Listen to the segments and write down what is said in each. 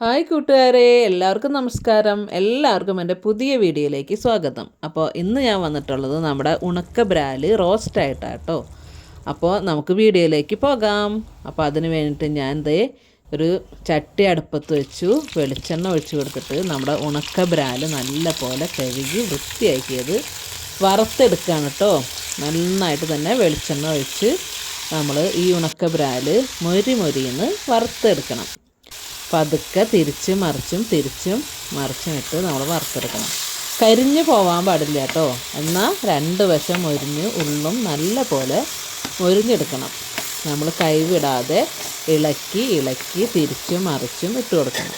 Hi കൂട്ടുകാരെ എല്ലാവർക്കും നമസ്കാരം. എല്ലാവർക്കും എന്റെ പുതിയ വീഡിയോയിലേക്ക് സ്വാഗതം. അപ്പോൾ ഇന്ന് ഞാൻ വന്നിട്ടുള്ളത് നമ്മുടെ ഉണക്ക ബ്രാൽ റോസ്റ്റ് ആയിട്ടാണ് കേട്ടോ അപ്പോൾ നമുക്ക് വീഡിയോയിലേക്ക് പോകാം. അപ്പോൾ അതിന് വേണ്ടിയിട്ട് ഞാൻ ദേ ഒരു ചട്ടി അടുപ്പത്ത് വെച്ചു. വെളിച്ചെണ്ണ ഒഴിച്ചു കൊടുത്തിട്ട് നമ്മുടെ ഉണക്ക ബ്രാൽ നല്ല പോലെ കഴുകി വൃത്തിയാക്കിയത് വറുത്തെടുക്കുകയാണ് കേട്ടോ. നന്നായിട്ട് തന്നെ വെളിച്ചെണ്ണ ഒഴിച്ച് നമ്മൾ ഈ ഉണക്ക ബ്രാൽ മൊരി മൊരിന്ന് വറുത്തെടുക്കണം. പതുക്കെ തിരിച്ചും മറിച്ചും തിരിച്ചും മറിച്ചും ഇട്ട് നമ്മൾ വറുത്തെടുക്കണം. കരിഞ്ഞു പോവാൻ പാടില്ല കേട്ടോ. എന്നാൽ രണ്ട് വശം ഒരിഞ്ഞ് ഉള്ളും നല്ല പോലെ ഒരിഞ്ഞെടുക്കണം. നമ്മൾ കൈവിടാതെ ഇളക്കി ഇളക്കി തിരിച്ചും മറിച്ചും ഇട്ട് കൊടുക്കണം.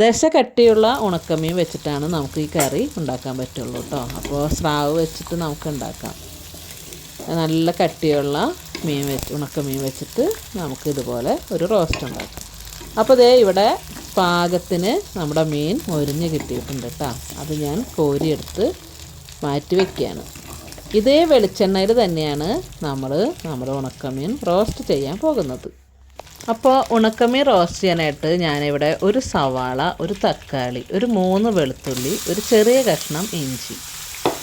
ദശ കട്ടിയുള്ള ഉണക്കമീൻ വെച്ചിട്ടാണ് നമുക്ക് ഈ കറി ഉണ്ടാക്കാൻ പറ്റുള്ളൂ കേട്ടോ. അപ്പോൾ സ്രാവ് വെച്ചിട്ട് നമുക്ക് ഉണ്ടാക്കാം. നല്ല കട്ടിയുള്ള മീൻ വെച്ച് ഉണക്കമീൻ വെച്ചിട്ട് നമുക്ക് ഇതുപോലെ ഒരു റോസ്റ്റ് ഉണ്ടാക്കാം. അപ്പോൾ ദേ ഇവിടെ പാകത്തിന് നമ്മുടെ മീൻ മൊരിഞ്ഞ് കിട്ടിയിട്ടുണ്ട് കേട്ടോ. അത് ഞാൻ കോരിയെടുത്ത് മാറ്റി വയ്ക്കുകയാണ് ഇതേ വെളിച്ചെണ്ണയിൽ തന്നെയാണ് നമ്മൾ നമ്മുടെ ഉണക്കമീൻ റോസ്റ്റ് ചെയ്യാൻ പോകുന്നത്. അപ്പോൾ ഉണക്കമീൻ റോസ്റ്റ് ചെയ്യാനായിട്ട് ഞാനിവിടെ ഒരു സവാള ഒരു തക്കാളി ഒരു മൂന്ന് വെളുത്തുള്ളി ഒരു ചെറിയ കഷ്ണം ഇഞ്ചി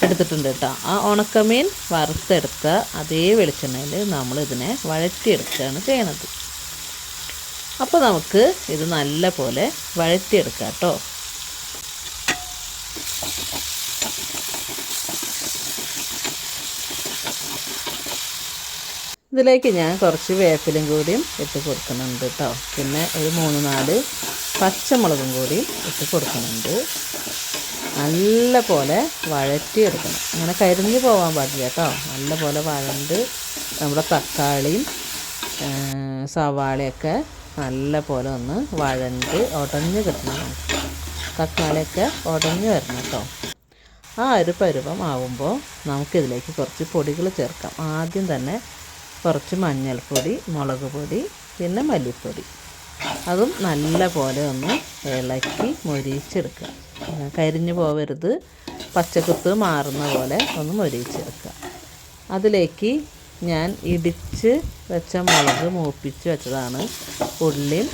എടുത്തിട്ടുണ്ട് കേട്ടോ. ആ ഉണക്കമീൻ വറുത്തെടുത്ത അതേ വെളിച്ചെണ്ണയിൽ നമ്മളിതിനെ വഴറ്റിയെടുക്കുകയാണ് ചെയ്യണത്. അപ്പോൾ നമുക്ക് ഇത് നല്ല പോലെ വഴറ്റിയെടുക്കാം കേട്ടോ. ഇതിലേക്ക് ഞാൻ കുറച്ച് വേപ്പിലും കൂടിയും ഇട്ട് കൊടുക്കുന്നുണ്ട് കേട്ടോ. പിന്നെ ഒരു മൂന്ന് നാല് പച്ചമുളകും കൂടി ഇട്ട് കൊടുക്കുന്നുണ്ട്. നല്ല പോലെ വഴറ്റിയെടുക്കണം. അങ്ങനെ കരിഞ്ഞു പോകാൻ പാടില്ല കേട്ടോ. നല്ല പോലെ വഴണ്ട് നമ്മുടെ തക്കാളിയും സവാളയൊക്കെ നല്ല പോലെ ഒന്ന് വഴണ്ട് ഉടഞ്ഞ് കിട്ടണം. തക്കാളിയൊക്കെ ഉടഞ്ഞ് വരണം കേട്ടോ. ആ ഒരു പരുവം ആവുമ്പോൾ നമുക്കിതിലേക്ക് കുറച്ച് പൊടികൾ ചേർക്കാം. ആദ്യം തന്നെ കുറച്ച് മഞ്ഞൾപ്പൊടി മുളക് പൊടി പിന്നെ മല്ലിപ്പൊടി. അതും നല്ല പോലെ ഒന്ന് ഇളക്കി മൊരിയിച്ചെടുക്കുക. കരിഞ്ഞു പോവരുത്. പച്ചക്കുത്ത് മാറുന്ന പോലെ ഒന്ന് മൊരിയിച്ചെടുക്കുക. അതിലേക്ക് ഞാൻ ഇടിച്ച് വെച്ച മുളക് മൂപ്പിച്ച് വെച്ചതാണ്. ഉള്ളിൽ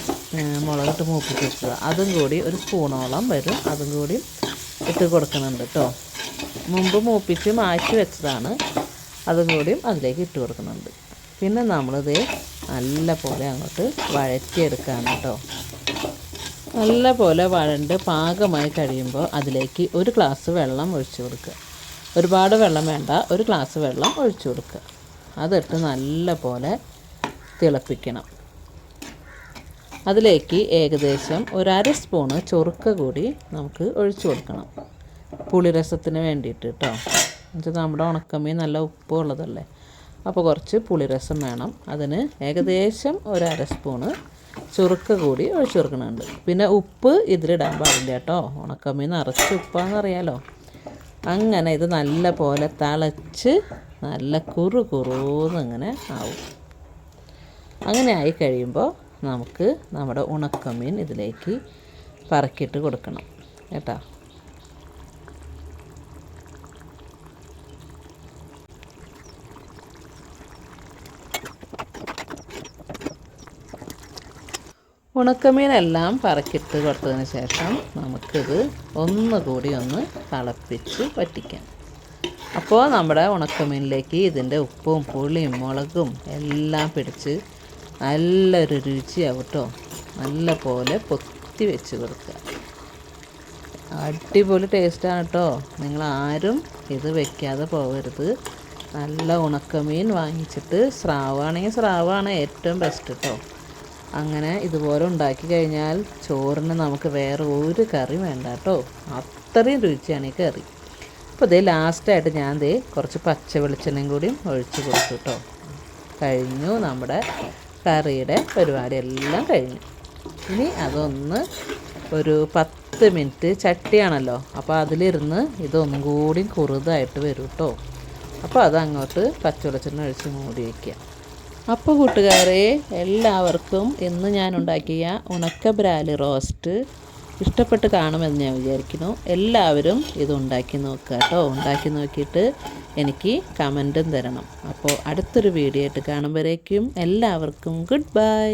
മുളകിട്ട് മൂപ്പിച്ച് വെച്ചത്. അതും കൂടി ഒരു സ്പൂണോളം വരും. അതും കൂടി ഇട്ട് കൊടുക്കുന്നുണ്ട് കേട്ടോ മുമ്പ് മൂപ്പിച്ച് മാറ്റി വെച്ചതാണ്. അതും കൂടിയും അതിലേക്ക് ഇട്ട് കൊടുക്കുന്നുണ്ട്. പിന്നെ നമ്മളിത് നല്ല പോലെ അങ്ങോട്ട് വഴറ്റിയെടുക്കുകയാണ് കേട്ടോ നല്ല പോലെ വഴണ്ട് പാകമായി കഴിയുമ്പോൾ അതിലേക്ക് ഒരു ഗ്ലാസ് വെള്ളം ഒഴിച്ചു കൊടുക്കുക. ഒരുപാട് വെള്ളം വേണ്ട. ഒരു ഗ്ലാസ് വെള്ളം ഒഴിച്ചു കൊടുക്കുക. അതിട്ട് നല്ല പോലെ തിളപ്പിക്കണം. അതിലേക്ക് ഏകദേശം ഒരര സ്പൂണ് ചൊറുക്ക കൂടി നമുക്ക് ഒഴിച്ചു കൊടുക്കണം. പുളിരസത്തിന് വേണ്ടിയിട്ട് കേട്ടോ എന്നുവെച്ചാൽ നമ്മുടെ ഉണക്കമീൻ നല്ല ഉപ്പുള്ളതല്ലേ? അപ്പോൾ കുറച്ച് പുളിരസം വേണം. അതിന് ഏകദേശം ഒരര സ്പൂണ് ചുറുക്ക കൂടി ഒഴിച്ചു കൊടുക്കുന്നുണ്ട്. പിന്നെ ഉപ്പ് ഇതിലിടാൻ പാടില്ല കേട്ടോ ഉണക്കമീൻ നിറച്ച് ഉപ്പാണെന്നറിയാലോ അങ്ങനെ ഇത് നല്ല പോലെ തിളച്ച് നല്ല കുറു കുറൂന്ന് ആവും. അങ്ങനെ ആയി കഴിയുമ്പോൾ നമുക്ക് നമ്മുടെ ഉണക്കമീൻ ഇതിലേക്ക് പറക്കിയിട്ട് കൊടുക്കണം കേട്ടോ. ഉണക്കമീനെല്ലാം പറക്കിട്ട് കൊടുത്തതിന് ശേഷം നമുക്കിത് ഒന്നുകൂടി ഒന്ന് തിളപ്പിച്ച് പറ്റിക്കാം അപ്പോൾ നമ്മുടെ ഉണക്കമീനിലേക്ക് ഇതിന്റെ ഉപ്പും പുളിയും മുളകും എല്ലാം പിടിച്ച് നല്ലൊരു രുചിയാവും കേട്ടോ നല്ല പോലെ പൊത്തി വെച്ച് കൊടുക്കുക. അടിപൊളി ടേസ്റ്റാണ് കേട്ടോ. നിങ്ങൾ ആരും ഇത് വെക്കാതെ പോകരുത്. നല്ല ഉണക്കമീൻ വാങ്ങിച്ചിട്ട് സ്രാവാണെങ്കിൽ സ്രാവാണ് ഏറ്റവും ബെസ്റ്റ് കേട്ടോ അങ്ങനെ ഇതുപോലെ ഉണ്ടാക്കി കഴിഞ്ഞാൽ ചോറിന് നമുക്ക് വേറെ ഒരു കറി വേണ്ട കേട്ടോ. അത്രയും രുചിയാണ് ഈ കറി. അപ്പോൾ ഇതേ ലാസ്റ്റായിട്ട് ഞാൻ ഇത് കുറച്ച് പച്ച വെളിച്ചെണ്ണയും കൂടിയും ഒഴിച്ച് കൊടുത്തു കേട്ടോ. കഴിഞ്ഞു നമ്മുടെ കറിയുടെ പരിപാടി എല്ലാം കഴിഞ്ഞു. ഇനി അതൊന്ന് ഒരു പത്ത് മിനിറ്റ് ചട്ടിയാണല്ലോ. അപ്പോൾ അതിലിരുന്ന് ഇതൊന്നും കൂടി കുറുതായിട്ട് വരും കേട്ടോ. അപ്പോൾ അതങ്ങോട്ട് പച്ചവെളിച്ചെണ്ണ ഒഴിച്ച് മൂടി വയ്ക്കുക. അപ്പോൾ കൂട്ടുകാരെ എല്ലാവർക്കും ഇന്ന് ഞാൻ ഉണ്ടാക്കിയ ഉണക്ക ബ്രാലി റോസ്റ്റ് ഇഷ്ടപ്പെട്ട് കാണുമെന്ന് ഞാൻ വിചാരിക്കുന്നു. എല്ലാവരും ഇത് ഉണ്ടാക്കി നോക്കുക കേട്ടോ. ഉണ്ടാക്കി നോക്കിയിട്ട് എനിക്ക് കമന്റും തരണം. അപ്പോൾ അടുത്തൊരു വീഡിയോ ആയിട്ട് കാണുമ്പോഴേക്കും എല്ലാവർക്കും ഗുഡ് ബൈ